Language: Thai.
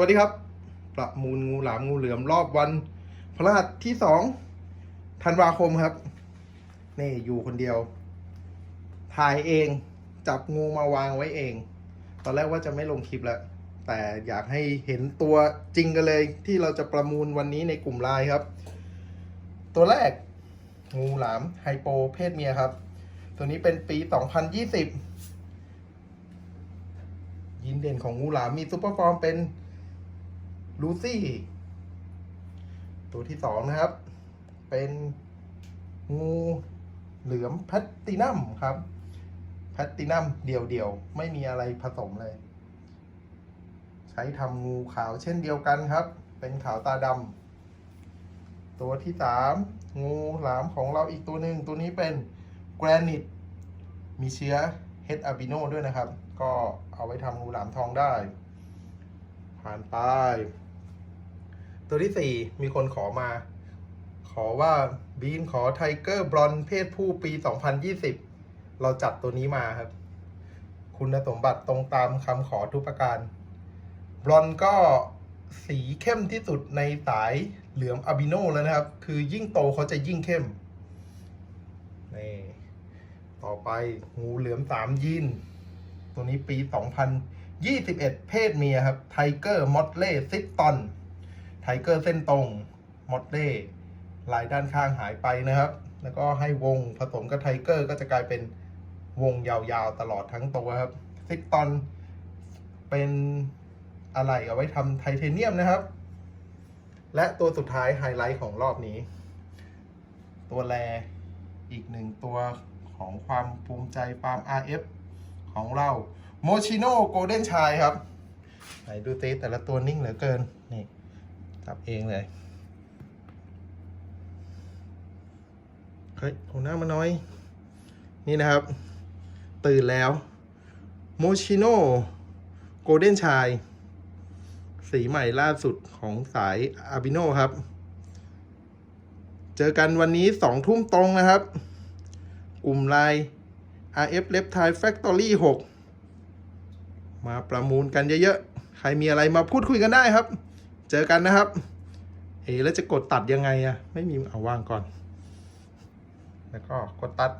วัสดีครับ ประมูลงูหลามงูเหลือมรอบวันพฤหัสที่สองธันวาคมครับ นี่อยู่คนเดียว ถ่ายเอง จับงูมาวางไว้เอง ตอนแรกว่าจะไม่ลงคลิปแล้ว แต่อยากให้เห็นตัวจริงกันเลย ที่เราจะประมูลวันนี้ในกลุ่มไลน์ครับ ตัวแรก งูหลามไฮโปเพศเมียครับ ตัวนี้เป็นปี 2020 ยินเด่นของงูหลามมีซูเปอร์ฟอร์มเป็น ลูซี่ ตัวที่สองนะครับ เป็นงูเหลือมแพตตินัมครับแพตตินัมเดี่ยวๆ ไม่มีอะไรผสมเลย ใช้ทำงูขาวเช่นเดียวกันครับ เป็นขาวตาดำตัวที่สามงูหลามของเราอีกตัวหนึ่งตัวนี้เป็นแกรนิตมีเชื้อเฮดอาบิโนด้วยนะครับ ก็เอาไว้ทำงูหลามทองได้ ผ่านไป ตัวที่สี่มีคนขอมา ขอว่าบีนขอไทเกอร์บลอนเพศผู้ปี 2020 เราจัดตัวนี้มาครับ คุณสมบัติตรงตามคำขอทุกประการ บลอนก็สีเข้มที่สุดในสายเหลือมอาบิโนแล้วนะครับ คือยิ่งโตเขาจะยิ่งเข้มนี่ต่อไปงูเหลือมสามยีน ตัวนี้ปี 2021 เพศเมียครับไทเกอร์มอดเล่ซิตตอน ไทเกอร์เส้นตรงมอดเล่ลายด้านข้างหายไปนะครับ แล้วก็ให้วงผสมกับไทเกอร์ก็จะกลายเป็นวงยาวๆตลอดทั้งตัวครับซิตตอนเป็นอะไรเอาไว้ทำไทเทเนียมนะครับ และตัวสุดท้ายไฮไลท์ของรอบนี้ ตัวแรอีกหนึ่งตัวของความภูมิใจฟาร์ม RF ของเราโมชิโน่โกลเด้นชายครับ ไหนดูเตแต่ละตัวนิ่งเหลือเกิน นี่ จับเองเลยเฮ้ยเอาหน้ามาน่อย นี่นะครับ ตื่นแล้วโมชิโน่โกลเด้นชาย สีใหม่ล่าสุดของสายอาบิโนครับ เจอกันวันนี้สองทุ่มตรงนะครับ กลุ่มไลน์ RF l e f t i Factory 6 มาประมูลกันเยอะๆ ใครมีอะไรมาพูดคุยกันได้ครับ เจอกันนะครับ เอ๋แล้วจะกดตัดยังไงอะไม่มีเอาว่างก่อน แล้วก็กดตัด